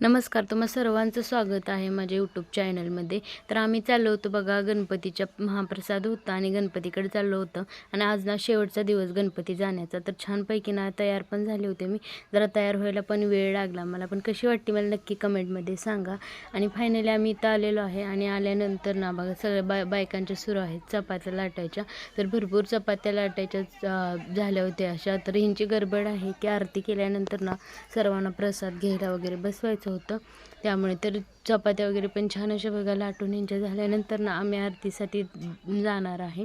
नमस्कार तुम्हा सर्वांचं स्वागत आहे माझ्या यूट्यूब चॅनलमध्ये तर आम्ही चाललो होतो बघा गणपतीच्या महाप्रसाद होता आणि गणपतीकडे चाललो होतं. आणि आज ना शेवटचा दिवस गणपती जाण्याचा. तर छानपैकी ना तयार पण झाले होते मी. जरा तयार व्हायला पण वेळ लागला. मला पण कशी वाटते मला नक्की कमेंटमध्ये सांगा. आणि फायनली आम्ही इथं आलेलो आहे आणि आल्यानंतर ना बघा सगळ्या बाय बायकांच्या सुरू आहेत चपात्या लाटायच्या. तर भरपूर चपात्या लाटायच्या झाल्या होत्या अशा. तर ह्यांची गडबड आहे की आरती केल्यानंतर ना सर्वांना प्रसाद घ्यायला वगैरे बसवायचं होतं. त्यामुळे तर चपात्या वगैरे पण छान अशा बघा लाटून यांच्या झाल्यानंतर ना आम्ही आरतीसाठी जाणार आहे.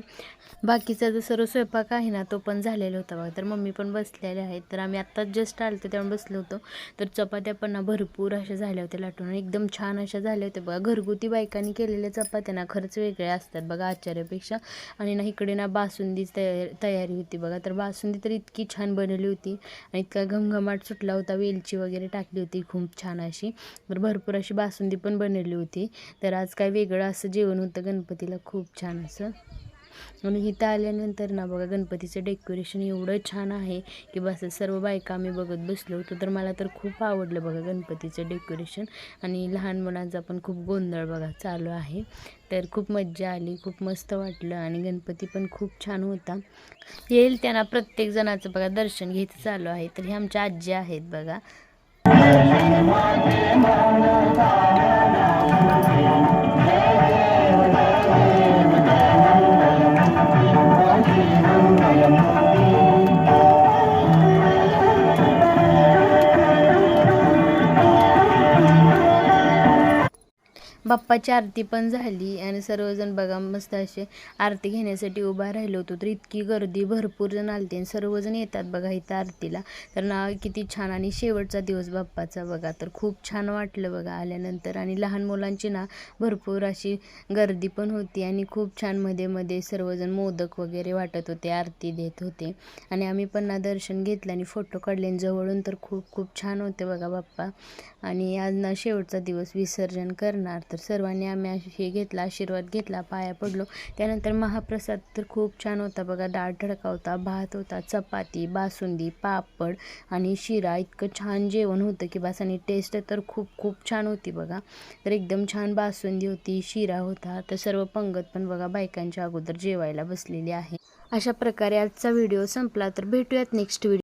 बाकीचा जो सर्व स्वयंपाक आहे ना तो पण झालेला होता बघा. तर मम्मी पण बसलेले आहेत. तर आम्ही आत्ताच जस्ट आलो त्यामुळे बसलो होतो. तर चपात्या पण ना भरपूर अशा झाल्या होत्या लाटून. एकदम छान अशा झाल्या होत्या बघा. घरगुती बायकांनी केलेल्या चपात्या ना खरंच वेगळ्या असतात बघा आचार्यापेक्षा. आणि ना इकडे ना बासुंदीच तया तयारी होती बघा. तर बासुंदी तर इतकी छान बनवली होती. आणि इतका घमघमाट सुटला होता. वेलची वगैरे टाकली होती. खूप छान अशी. तर भरपूर अशी बासुंदी पण बनवली होती. तर आज काय वेगळं असं जेवण होतं गणपतीला. खूप छान असं. आणि इथं आल्यानंतर ना बघा गणपतीचं डेकोरेशन एवढं छान आहे की बस सर्व बायका आम्ही बघत बसलो होतो. तर मला तर खूप आवडलं बघा गणपतीचं डेकोरेशन आणि लहान मुलांचा पण खूप गोंधळ बघा चालू आहे. तर खूप मज्जा आली खूप मस्त वाटलं आणि गणपती पण खूप छान होता. येईल त्यांना प्रत्येक जणाचं बघा दर्शन घ्यायचं चालू आहे. तर हे आमच्या आजी आहेत बघा. Thank you. बाप्पाची आरती पण झाली आणि सर्वजण बघा मस्त असे आरती घेण्यासाठी उभा राहिलो होतो. तर इतकी गर्दी भरपूर जण आलते आणि सर्वजण येतात बघा इथं आरतीला. तर ना किती छान आणि शेवटचा दिवस बाप्पाचा बघा. तर खूप छान वाटलं बघा आल्यानंतर आणि लहान मुलांची ना भरपूर अशी गर्दी पण होती आणि खूप छानमध्ये मध्ये सर्वजण मोदक वगैरे वाटत होते आरती देत होते. आणि आम्ही पण ना दर्शन घेतलं आणि फोटो काढले आणि जवळून तर खूप खूप छान होते बघा बाप्पा. आणि आज ना शेवटचा दिवस विसर्जन करणार. तर सर्वांनी आम्ही हे घेतला आशीर्वाद घेतला पाया पडलो. त्यानंतर महाप्रसाद तर खूप छान होता बघा. डाळ ठडका होता भात होता चपाती बासुंदी पापड आणि शिरा. इतकं छान जेवण होतं की बस आणि टेस्ट तर खूप खूप छान होती बघा. तर एकदम छान बासुंदी होती शिरा होता. तर सर्व पंगत पण बघा बायकांच्या अगोदर जेवायला बसलेली आहे. अशा प्रकारे आजचा व्हिडिओ संपला. तर भेटूयात नेक्स्ट व्हिडिओ